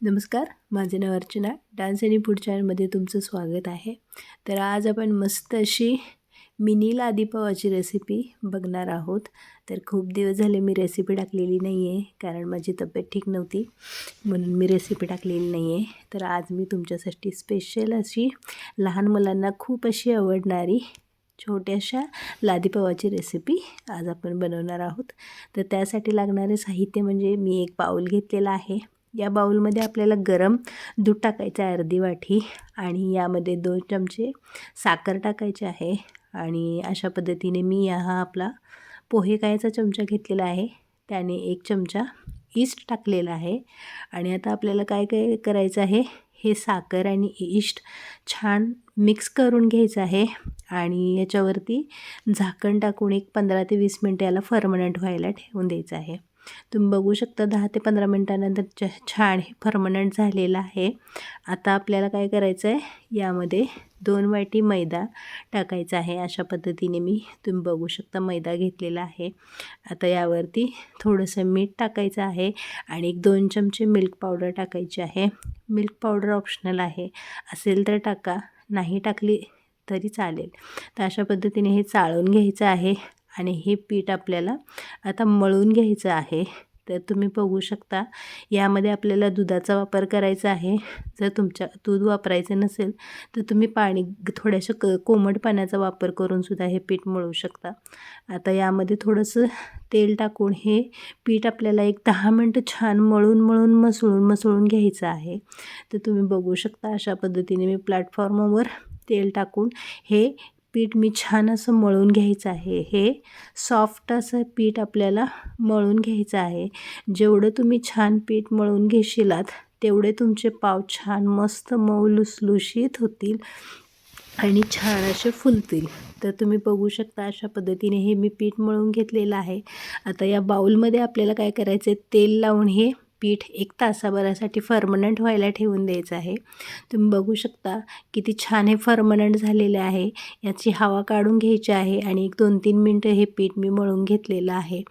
नमस्कार माझे नाव अर्चना. डान्स आणि फूड चॅनलमध्ये तुमचं स्वागत आहे. तर आज आपण मस्त अशी मिनी लादीपावाची रेसिपी बघणार आहोत. तर खूप दिवस झाले मी रेसिपी टाकलेली नाही आहे कारण माझी तब्येत ठीक नव्हती म्हणून मी रेसिपी टाकलेली नाही आहे तर आज मी तुमच्यासाठी स्पेशल अशी लहान मुलांना खूप अशी आवडणारी छोट्याशा लादीपावाची रेसिपी आज आपण बनवणार आहोत. तर त्यासाठी लागणारे साहित्य म्हणजे मी एक बाऊल घेतलेला आहे. या बाऊलमध्ये आपल्याला गरम दूध टाकायचं आहे अर्धी वाटी आणि यामध्ये दोन चमचे साखर टाकायचे आहे. आणि अशा पद्धतीने मी हा आपला पोहे कायचा चमचा घेतलेला आहे. त्याने एक चमचा ईस्ट टाकलेला आहे. आणि आता आपल्याला काय काय करायचं आहे? हे साखर आणि ईस्ट छान मिक्स करून घ्यायचं आहे. आणि याच्यावरती झाकण टाकून एक पंधरा ते वीस मिनटं याला फर्मनंट व्हायला ठेवून द्यायचं आहे. तुम्ही बघू शकता दहा ते पंधरा मिनटानंतर च छान हे फर्मनंट झालेलं आहे. आता आपल्याला काय करायचं आहे यामध्ये दोन वाटी मैदा टाकायचा आहे. अशा पद्धतीने मी तुम्ही बघू शकता मैदा घेतलेला आहे. आता यावरती थोडंसं मीठ टाकायचं आहे आणि एक दोन चमचे मिल्क पावडर टाकायची आहे. मिल्क पावडर ऑप्शनल आहे. असेल तर टाका. नाही टाकली तरी चालेल. तर अशा पद्धतीने हे चाळून घ्यायचं आहे आणि हे पीठ आपल्याला आता मळून घ्यायचं आहे. तर तुम्ही बघू शकता यामध्ये आपल्याला दुधाचा वापर करायचा आहे. जर तुमच्या दूध वापरायचं नसेल तर तुम्ही पाणी थोड्याशा क कोमट पाण्याचा वापर करूनसुद्धा हे पीठ मळू शकता. आता यामध्ये थोडंसं तेल टाकून हे पीठ आपल्याला एक दहा मिनटं छान मळून मळून मसळून मसळून घ्यायचं आहे. तर तुम्ही बघू शकता अशा पद्धतीने मी प्लॅटफॉर्मवर तेल टाकून हे पीठ मी छान असं मळून घ्यायचं आहे. हे सॉफ्ट असं पीठ आपल्याला मळून घ्यायचं आहे. जेवढं तुम्ही छान पीठ मळून घेशीलात तेवढे तुमचे पाव छान मस्त मऊ लुसलुशीत होतील आणि छान असे फुलतील. तर तुम्ही बघू शकता अशा पद्धतीने हे मी पीठ मळून घेतलेलं आहे. आता या बाऊलमध्ये आपल्याला काय करायचं आहे तेल लावून हे पीठ एक तासाभरासाठी फर्मनंट व्हायला ठेवून द्यायचं आहे. तुम्ही बघू शकता किती छान हे फर्मनंट झालेले आहे. याची हवा काढून घ्यायची आहे आणि एक दोन तीन मिनटं हे पीठ मी मळून घेतलेलं आहे.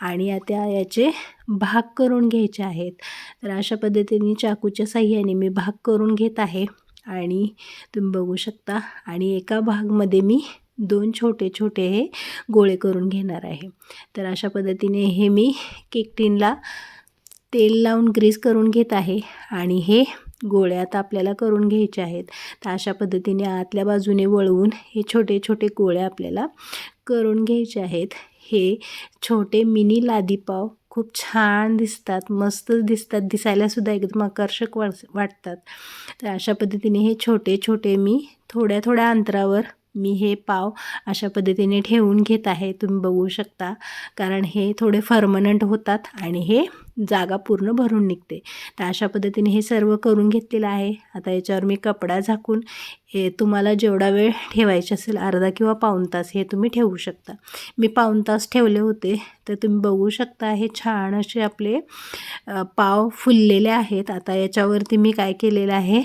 आणि आता याचे भाग करून घ्यायचे आहेत. तर अशा पद्धतीने चाकूच्या साह्याने मी भाग करून घेत आहे. आणि तुम्ही बघू शकता आणि एका भागमध्ये मी दोन छोटे छोटे हे गोळे करून घेणार आहे. तर अशा पद्धतीने हे मी केक टीनला तेल लावून ग्रीस करून घेत आहे आणि हे गोळे आता आपल्याला करून घ्यायचे आहेत. तर अशा पद्धतीने आतल्या बाजूने वळवून हे छोटे छोटे गोळे आपल्याला करून घ्यायचे आहेत. हे छोटे मिनी लादीपाव खूप छान दिसतात मस्त दिसतात दिसायलासुद्धा एकदम आकर्षक वाटतात. तर अशा पद्धतीने हे छोटे छोटे मी थोड्या थोड्या अंतरावर मी हे पाव अशा पद्धतीने ठेवून घेत आहे. तुम्ही बघू शकता. कारण हे थोडे फर्मनंट होतात आणि हे जागा पूर्ण भरून निघते. तर अशा पद्धतीने हे सर्व करून घेतलेलं आहे. आता याच्यावर मी कपडा झाकून हे तुम्हाला जेवढा वेळ ठेवायचे असेल अर्धा किंवा पाऊन तास हे तुम्ही ठेवू शकता. मी पाऊन तास ठेवले होते. तर तुम्ही बघू शकता हे छान असे आपले पाव फुललेले आहेत. आता याच्यावरती मी काय केलेलं आहे?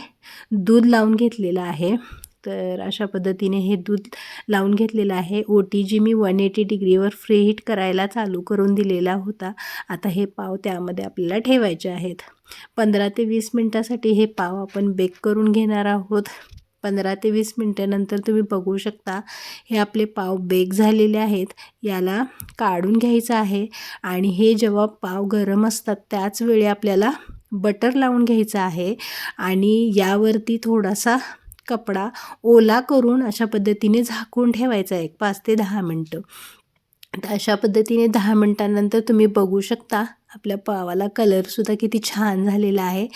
दूध लावून घेतलेलं आहे. तर अशा पद्धतीने हे दूध लावून घेतलेलं आहे. ओ टी जी मी वन एटी डिग्रीवर फ्री हीट करायला चालू करून दिलेला होता. आता हे पाव त्यामध्ये आपल्याला ठेवायचे आहेत. पंधरा ते वीस मिनटासाठी हे पाव आपण बेक करून घेणार आहोत. पंधरा ते वीस मिनटानंतर तुम्ही बघू शकता हे आपले पाव बेक झालेले आहेत. याला काढून घ्यायचं आहे आणि हे जेव्हा पाव गरम असतात त्याच वेळी आपल्याला बटर लावून घ्यायचं आहे आणि यावरती थोडासा कपडा ओला करून अशा पद्धतीने झाकून ठेवायचा एक पाच ते दहा मिनटं. तर अशा पद्धतीने दहा मिनटानंतर तुम्ही बघू शकता आपल्या पावाला कलरसुद्धा किती छान झालेला आहे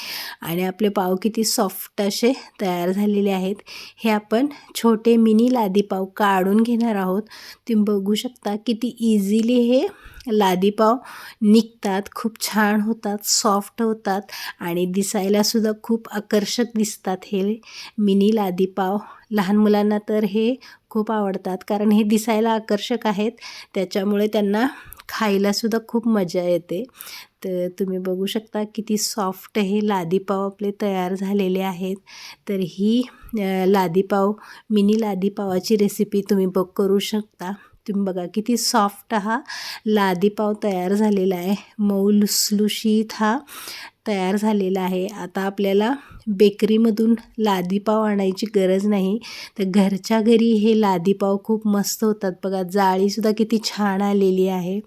आणि आपले पाव किती सॉफ्ट असे तयार झालेले आहेत. हे आपण छोटे मिनी लादी पाव काढून घेणार आहोत. तुम्ही बघू शकता किती इझिली हे लादीपाव निघतात खूप छान होतात सॉफ्ट होतात आणि दिसायलासुद्धा खूप आकर्षक दिसतात हे मिनी लादीपाव लहान मुलांना तर हे खूप आवडतात कारण हे दिसायला आकर्षक आहेत. त्याच्यामुळे त्यांना खायलासुद्धा खूप मजा येते. तर तुम्ही बघू शकता किती सॉफ्ट हे लादीपाव आपले तयार झालेले आहेत. तर ही लादीपाव मिनी लादीपावाची रेसिपी तुम्ही बघ करू शकता. तुम्ही बघा किती सॉफ्ट हा. लादीपाव तयार झालेला आहे. मऊ लुसलुशीत हा तयार झालेला आहे. आता आपल्याला बेकरीमधून लादीपाव आणायची गरज नाही. तर घरच्या घरी हे लादीपाव खूप मस्त होतात. बघा जाळीसुद्धा किती छान आलेली आहे.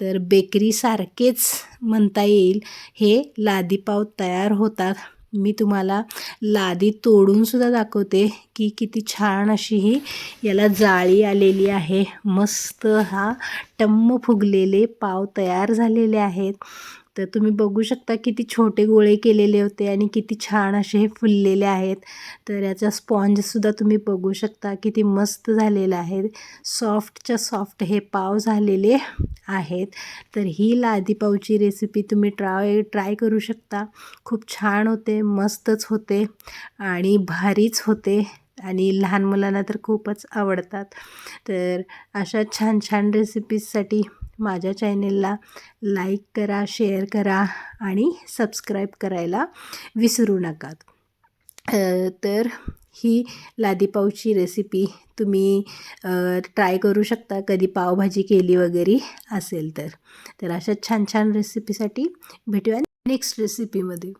तर बेकरीसारखेच म्हणता येईल. हे लादीपाव तयार होतात. मी तुम्हाला लादी तोडूनसुद्धा दाखवते की किती छान अशी ही याला जाळी आलेली आहे. मस्त हा टम्म फुगलेले पाव तयार झालेले आहेत. तर तुम्ही बघू शकता किती छोटे गोळे केलेले होते आणि किती छान असे हे फुललेले आहेत. तर याचा स्पॉन्जसुद्धा तुम्ही बघू शकता किती मस्त झालेला आहे. सॉफ्टच्या सॉफ्ट हे पाव झालेले आहेत. तर ही लादी पावची रेसिपी तुम्ही ट्राय ट्राय करू शकता. खूप छान होते मस्तच होते आणि भारीच होते आणि लहान मुलांना तर खूपच आवडतात. तर अशा छान छान रेसिपीजसाठी माझ्या चॅनेलला लाईक करा शेअर करा आणि सबस्क्राईब करायला विसरू नका. तर ही लादीपावची रेसिपी तुम्ही ट्राय करू शकता कधी पावभाजी केली वगैरे असेल तर. तर अशा छान छान रेसिपीसाठी भेटूया नेक्स्ट रेसिपीमध्ये.